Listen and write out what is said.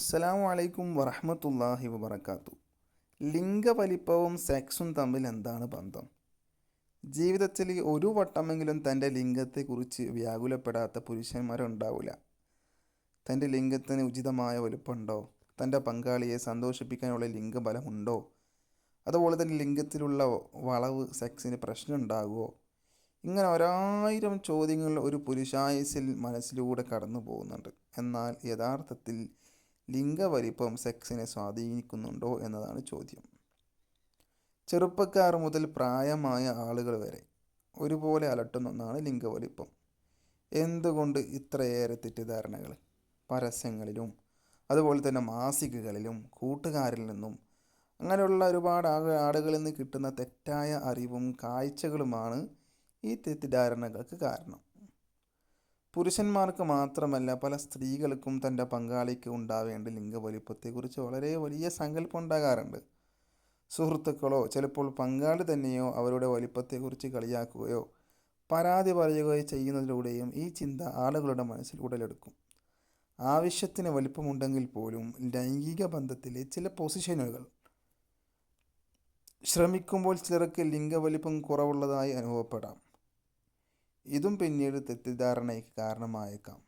അസ്സലാമു അലൈക്കും വറഹമത്തല്ലാഹി വബർക്കാത്തു ലിംഗവലിപ്പവും സെക്സും തമ്മിൽ എന്താണ് ബന്ധം? ജീവിതത്തിൽ ഒരു വട്ടമെങ്കിലും തന്റെ ലിംഗത്തെക്കുറിച്ച് വ്യാകുലപ്പെടാത്ത പുരുഷന്മാരുണ്ടാവില്ല. തന്റെ ലിംഗത്തിന് ഉചിതമായ വലുപ്പമുണ്ടോ തന്റെ പങ്കാളിയെ സന്തോഷിപ്പിക്കാനുള്ള ലിംഗബലമുണ്ടോ? അതുപോലെ തന്നെ ലിംഗത്തിലുള്ള വളവ് സെക്സിന് പ്രശ്നം ഉണ്ടാകുമോ ഇങ്ങനെ ഒരായിരം ചോദ്യങ്ങൾ ഒരു പുരുഷായുസിൽ മനസ്സിലൂടെ കടന്നു പോകുന്നുണ്ട് എന്നാൽ യഥാർത്ഥത്തിൽ ലിംഗവലിപ്പം സെക്സിനെ സ്വാധീനിക്കുന്നുണ്ടോ എന്നതാണ് ചോദ്യം. ചെറുപ്പക്കാർ മുതൽ പ്രായമായ ആളുകൾ വരെ ഒരുപോലെ അലട്ടുന്ന ഒന്നാണ് ലിംഗവലിപ്പം. എന്തുകൊണ്ട് ഇത്രയേറെ തെറ്റിദ്ധാരണകൾ? പരസ്യങ്ങളിലും അതുപോലെ തന്നെ മാസികകളിലും കൂട്ടുകാരിൽ നിന്നും അങ്ങനെയുള്ള ഒരുപാട് ആൾ ആളുകളിൽ നിന്ന് കിട്ടുന്ന തെറ്റായ അറിവും കാഴ്ചകളുമാണ് ഈ തെറ്റിദ്ധാരണകൾക്ക് കാരണം. പുരുഷന്മാർക്ക് മാത്രമല്ല പല സ്ത്രീകൾക്കും തന്റെ പങ്കാളിക്ക് ഉണ്ടാവേണ്ട ലിംഗവലിപ്പത്തെക്കുറിച്ച് വളരെ വലിയ സങ്കല്പം ഉണ്ടാകാറുണ്ട്. സുഹൃത്തുക്കളോ ചിലപ്പോൾ പങ്കാളി തന്നെയോ അവരുടെ വലിപ്പത്തെക്കുറിച്ച് കളിയാക്കുകയോ പരാതി പറയുകയോ ചെയ്യുന്നതിലൂടെയും ഈ ചിന്ത ആളുകളുടെ മനസ്സിൽ ഉടലെടുക്കും. ആവശ്യത്തിന് വലിപ്പമുണ്ടെങ്കിൽ പോലും ലൈംഗിക ബന്ധത്തിലെ ചില പൊസിഷനുകൾ. ശ്രമിക്കുമ്പോൾ ചിലർക്ക് ലിംഗവലിപ്പം കുറവുള്ളതായി അനുഭവപ്പെടാം. ഇതും പിന്നീട് തെറ്റിദ്ധാരണയ്ക്ക് കാരണമായേക്കാം.